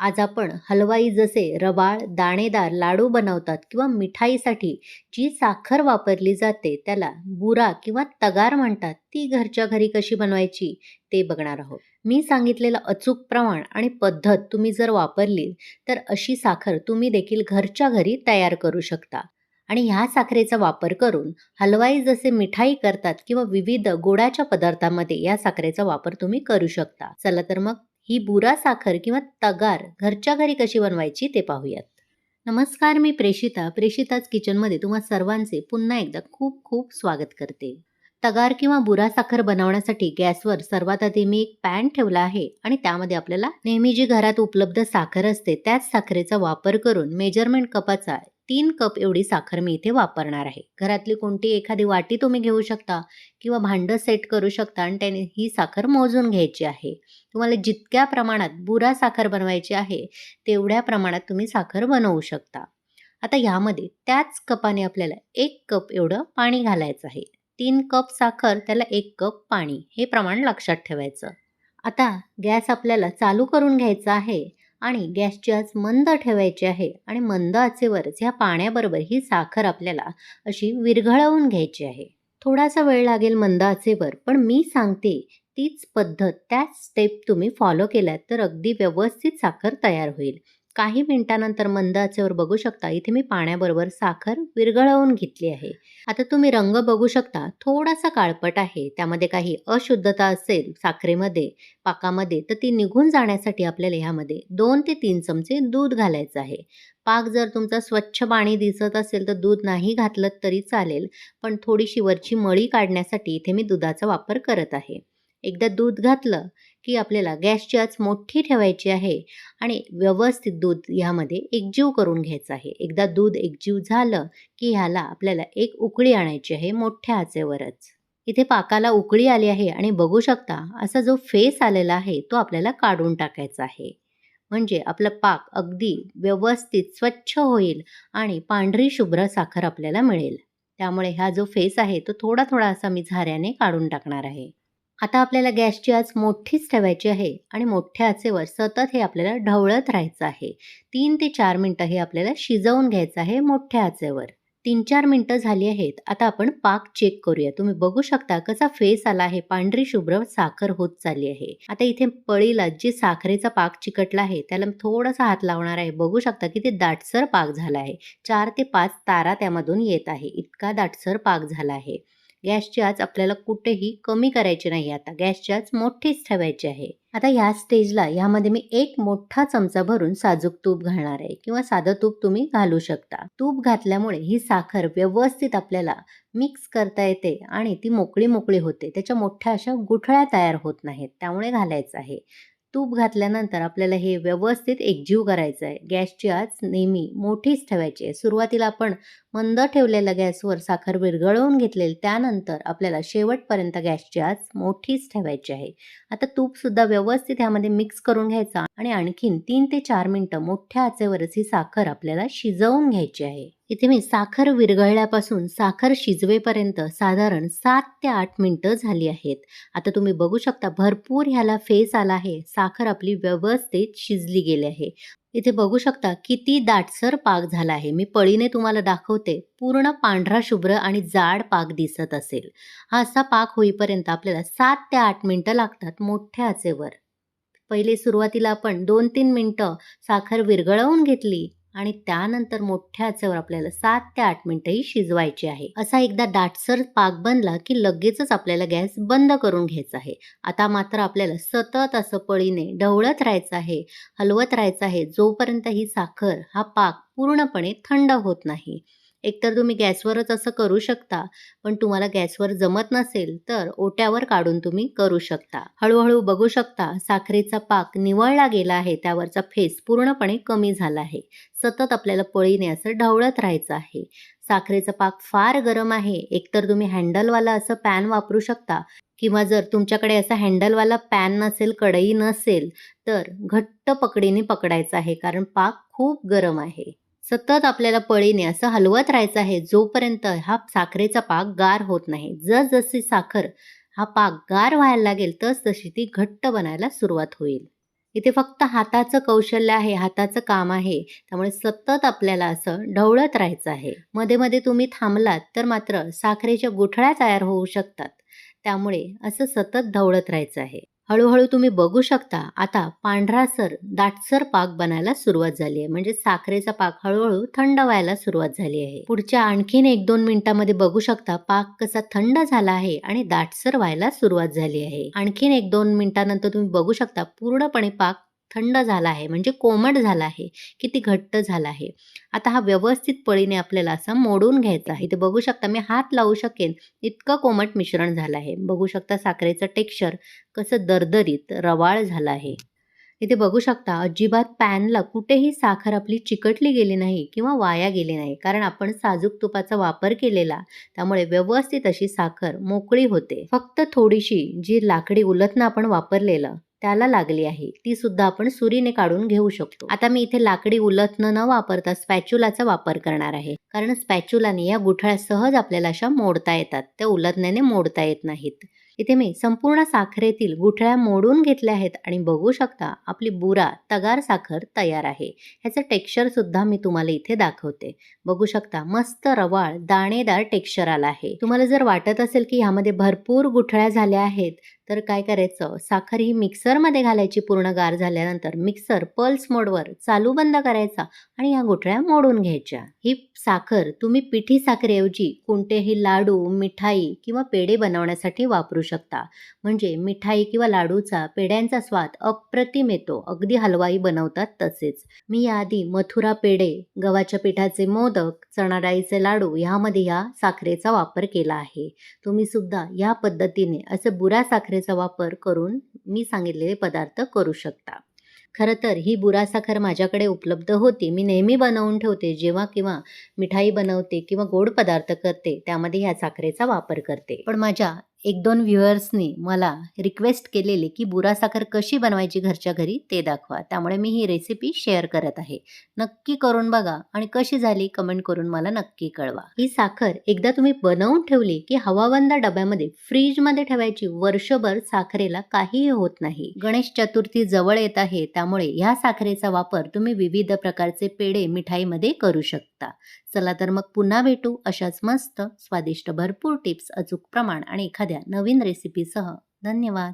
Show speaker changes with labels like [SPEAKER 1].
[SPEAKER 1] आज आपण हलवाई जसे रवाळ दाणेदार लाडू बनवतात किंवा मिठाईसाठी जी साखर वापरली जाते त्याला बुरा किंवा तगार म्हणतात ती घरच्या घरी कशी बनवायची ते बघणार आहोत. मी सांगितलेलं अचूक प्रमाण आणि पद्धत तुम्ही जर वापरली तर अशी साखर तुम्ही देखील घरच्या घरी तयार करू शकता. आणि ह्या साखरेचा वापर करून हलवाई जसे मिठाई करतात किंवा विविध गोडाच्या पदार्थामध्ये या साखरेचा वापर तुम्ही करू शकता. चला तर मग ही बुरा साखर किंवा तगार घरच्या घरी कशी बनवायची ते पाहूयात. नमस्कार मी प्रेषिता. प्रेषिताच किचनमध्ये तुम्हा सर्वांचे पुन्हा एकदा खूप खूप स्वागत करते. तगार किंवा बुरा साखर बनवण्यासाठी गॅसवर सर्वात आधी मी एक पॅन ठेवला आहे आणि त्यामध्ये आपल्याला नेहमी जी घरात उपलब्ध साखर असते त्याच साखरेचा वापर करून मेजरमेंट कपाचा तीन कप एवढी साखर मी इथे वापरणार आहे. घरातली कोणती एखादी वाटी तुम्ही घेऊ शकता किंवा भांडं सेट करू शकता आणि त्याने ही साखर मोजून घ्यायची आहे. तुम्हाला जितक्या प्रमाणात बुरा साखर बनवायची आहे तेवढ्या प्रमाणात तुम्ही साखर बनवू शकता. आता ह्यामध्ये त्याच कपाने आपल्याला एक कप एवढं पाणी घालायचं आहे. तीन कप साखर त्याला एक कप पाणी हे प्रमाण लक्षात ठेवायचं. आता गॅस आपल्याला चालू करून घ्यायचा आहे. आणि गॅसची आज मंद ठेवायची आहे आणि मंद आचेवरच ह्या पाण्याबरोबर ही साखर आपल्याला अशी विरघळवून घ्यायची आहे. थोडासा वेळ लागेल मंद आचेवर पण मी सांगते तीच पद्धत त्याच स्टेप तुम्ही फॉलो केल्यात तर अगदी व्यवस्थित साखर तयार होईल. काही मिनिटानंतर मंद आचेवर बघू शकता. इथे मी पाण्याबरोबर साखर विरघळवून घेतली आहे. आता तुम्ही रंग बघू शकता. थोडासा काळपट आहे. त्यामध्ये काही अशुद्धता असेल साखरेमध्ये पाकामध्ये तर ती निघून जाण्यासाठी आपल्याला ह्यामध्ये दोन ते तीन चमचे दूध घालायचं आहे. पाक जर तुमचा स्वच्छ पाणी दिसत असेल तर दूध नाही घातलं तरी चालेल पण थोडीशी वरची मळी काढण्यासाठी इथे मी दुधाचा वापर करत आहे. एकदा दूध घातलं की आपल्याला गॅसची आच मोठी ठेवायची आहे आणि व्यवस्थित दूध ह्यामध्ये एकजीव करून घ्यायचं आहे. एकदा दूध एकजीव झालं की ह्याला आपल्याला एक उकळी आणायची आहे मोठ्या आचेवरच. इथे पाकाला उकळी आली आहे आणि बघू शकता असा जो फेस आलेला आहे तो आपल्याला काढून टाकायचा आहे. म्हणजे आपला पाक अगदी व्यवस्थित स्वच्छ होईल आणि पांढरी शुभ्र साखर आपल्याला मिळेल. त्यामुळे हा जो फेस आहे तो थोडा थोडा असा मी झाऱ्याने काढून टाकणार आहे. आता आपल्याला गॅसची आच मोठीच ठेवायची आहे आणि मोठ्या आचेवर सतत हे आपल्याला ढवळत राहायचं आहे. तीन ते चार मिनटं हे आपल्याला शिजवून घ्यायचं आहे मोठ्या आचेवर. तीन चार मिनटं झाली आहेत. आता आपण पाक चेक करूया. तुम्ही बघू शकता कसा फेस आला आहे. पांढरी शुभ्र साखर होत चालली आहे. आता इथे पळीला जे साखरेचा पाक चिकटला आहे त्याला थोडासा हात लावणार आहे. बघू शकता की ते दाटसर पाक झाला आहे. चार ते पाच तारा त्यामधून येत आहे. इतका दाटसर पाक झाला आहे. गॅसची आच आपल्याला कुठेही कमी करायची नाही आता. गॅसची आच मोठीच ठेवायची आहे. आता ह्या स्टेजला यामध्ये मी एक मोठा चमचा भरून साजूक तूप घालणार आहे किंवा साधं तूप तुम्ही घालू शकता. तूप घातल्यामुळे ही साखर व्यवस्थित आपल्याला मिक्स करता येते आणि ती मोकळी मोकळी होते. त्याच्या मोठ्या अशा गुठळ्या तयार होत नाहीत. त्यामुळे घालायचं आहे. तूप घातल्यानंतर आपल्याला हे व्यवस्थित एकजीव करायचं आहे गॅसची आच नेहमी मोठीच ठेवायची आहे. सुरुवातीला आपण मंद ठेवलेल्या गॅसवर साखर विरघळवून घेतलेली त्यानंतर आपल्याला शेवटपर्यंत गॅसची आच मोठीच ठेवायची आहे. आता तूपसुद्धा व्यवस्थित ह्यामध्ये मिक्स करून घ्यायचा आणि आणखीन तीन ते चार मिनटं मोठ्या आचेवरच ही साखर आपल्याला शिजवून घ्यायची आहे. इथे मी साखर विरघळल्यापासून साखर शिजवेपर्यंत साधारण सात ते आठ मिनटं झाली आहेत. आता तुम्ही बघू शकता भरपूर ह्याला फेस आला आहे. साखर आपली व्यवस्थित शिजली गेली आहे. इथे बघू शकता किती दाटसर पाक झाला आहे. मी पळीने तुम्हाला दाखवते पूर्ण पांढरा शुभ्र आणि जाड पाक दिसत असेल. हा असा पाक होईपर्यंत आपल्याला सात ते आठ मिनटं लागतात मोठ्या आचेवर. पहिले सुरुवातीला आपण दोन तीन मिनटं साखर विरघळवून घेतली आणि त्यानंतर मोठ्या आचेवर आपल्याला सात ते आठ मिनिटंही शिजवायची आहे. असा एकदा दाटसर पाक बनला की लगेचच आपल्याला गॅस बंद करून घ्यायचा आहे. आता मात्र आपल्याला सतत असं पळीने ढवळत राहायचं आहे हलवत राहायचं आहे जोपर्यंत ही साखर हा पाक पूर्णपणे थंड होत नाही. एकतर तुम्ही गॅसवरच असं करू शकता पण तुम्हाला गॅसवर जमत नसेल तर ओट्यावर काढून तुम्ही करू शकता. हळूहळू बघू शकता साखरेचा पाक निवळला गेला आहे त्यावरचा फेस पूर्णपणे कमी झाला आहे. सतत आपल्याला पळीने असं ढवळत राहायचं आहे. साखरेचा पाक फार गरम आहे. एकतर तुम्ही हँडलवाला असं पॅन वापरू शकता किंवा जर तुमच्याकडे असा हँडलवाला पॅन नसेल कढई नसेल तर घट्ट पकडीने पकडायचं आहे कारण पाक खूप गरम आहे. सतत आपल्याला पळीने असं हलवत राहायचं आहे जोपर्यंत हा साखरेचा पाक गार होत नाही. जसजशी साखर हा पाक गार व्हायला लागेल तस तशी ती घट्ट बनायला सुरुवात होईल. इथे फक्त हाताचं कौशल्य आहे हाताचं काम आहे. त्यामुळे सतत आपल्याला असं ढवळत राहायचं आहे. मध्ये मध्ये तुम्ही थांबलात तर मात्र साखरेच्या गुठळ्या तयार होऊ शकतात. त्यामुळे असं सतत ढवळत राहायचं आहे. हळूहळू तुम्ही बघू शकता आता पांढरासर दाटसर पाक बनायला सुरुवात झाली आहे. म्हणजे साखरेचा पाक हळूहळू थंड व्हायला सुरुवात झाली आहे. पुढच्या आणखीन एक दोन मिनिटांमध्ये बघू शकता पाक कसा थंड झाला आहे आणि दाटसर व्हायला सुरुवात झाली आहे. आणखीन एक दोन मिनिटानंतर तुम्ही बघू शकता पूर्णपणे पाक थंड झाला आहे म्हणजे कोमट झाला आहे किती घट्ट झाला आहे. आता हा व्यवस्थित पळीने आपल्याला असा मोडून घ्यायचा आहे. इथे बघू शकता मी हात लावू शकेन इतकं कोमट मिश्रण झालं आहे. बघू शकता साखरेचं टेक्स्चर कसं दरदरीत रवाळ झालं आहे. इथे बघू शकता अजिबात पॅनला कुठेही साखर आपली चिकटली गेली नाही किंवा वाया गेली नाही. कारण आपण साजूक तुपाचा वापर केलेला त्यामुळे व्यवस्थित अशी साखर मोकळी होते. फक्त थोडीशी जी लाकडी उलथनं आपण वापरलेलं त्याला लागली आहे. ती सुद्धा आपण सुरीने काढून घेऊ शकतो. आता मी इथे लाकडी उलथनं न वापरता स्पॅच्युलाचा वापर करणार आहे. कारण स्पॅच्युलाने या गुठळ्या सहज आपल्याला अशा मोडता येतात. त्या उलथण्याने मोडता येत नाहीत. इथे मी संपूर्ण साखरेतील गुठळ्या मोडून घेतल्या आहेत आणि बघू शकता आपली बुरा तगार साखर तयार आहे. ह्याचं टेक्स्चर सुद्धा मी तुम्हाला इथे दाखवते. बघू शकता मस्त रवाळ दाणेदार टेक्स्चर आला आहे. तुम्हाला जर वाटत असेल की ह्यामध्ये भरपूर गुठळ्या झाल्या आहेत तर काय करायचं? साखर ही मिक्सरमध्ये घालायची पूर्ण गार झाल्यानंतर मिक्सर पल्स मोडवर चालू बंद करायचा आणि या गुठळ्या मोडून घ्यायच्या. ही साखर तुम्ही पिठी साखरेऐवजी कोणतेही लाडू मिठाई किंवा पेढे बनवण्यासाठी वापरू शकता. म्हणजे मिठाई किंवा लाडूचा पेढ्यांचा स्वाद अप्रतिम येतो. अगदी हलवाई बनवतात तसेच. मी याआधी मथुरा पेढे गव्हाच्या पिठाचे मोदक चणा डाळीचे लाडू ह्यामध्ये ह्या साखरेचा वापर केला आहे. तुम्ही सुद्धा या पद्धतीने असं बुरा साखरेचा वापर करून मी सांगितलेले पदार्थ करू शकता. खरं तर ही बुरा साखर माझ्याकडे उपलब्ध होती. मी नेहमी बनवून ठेवते. जेव्हा किंवा मिठाई बनवते किंवा गोड पदार्थ करते त्यामध्ये ह्या साखरेचा वापर करते. पण माझ्या एक दोन व्ह्युअर्सनी मला रिक्वेस्ट केलेली की बुरा साखर कशी बनवायची घरच्या घरी ते दाखवा. त्यामुळे मी ही रेसिपी शेअर करत आहे. नक्की करून बघा आणि कशी झाली कमेंट करून मला नक्की कळवा. ही साखर एकदा तुम्ही बनवून ठेवली की हवाबंद डब्यामध्ये फ्रीजमध्ये ठेवायची वर्षभर साखरेला काहीही होत नाही. गणेश चतुर्थी जवळ येत आहे त्यामुळे ह्या साखरेचा वापर तुम्ही विविध प्रकारचे पेढे मिठाईमध्ये करू शकता. चला तर मग पुन्हा भेटू अशाच मस्त स्वादिष्ट भरपूर टिप्स अचूक प्रमाण आणि एखाद्या नवीन रेसिपीसह धन्यवाद.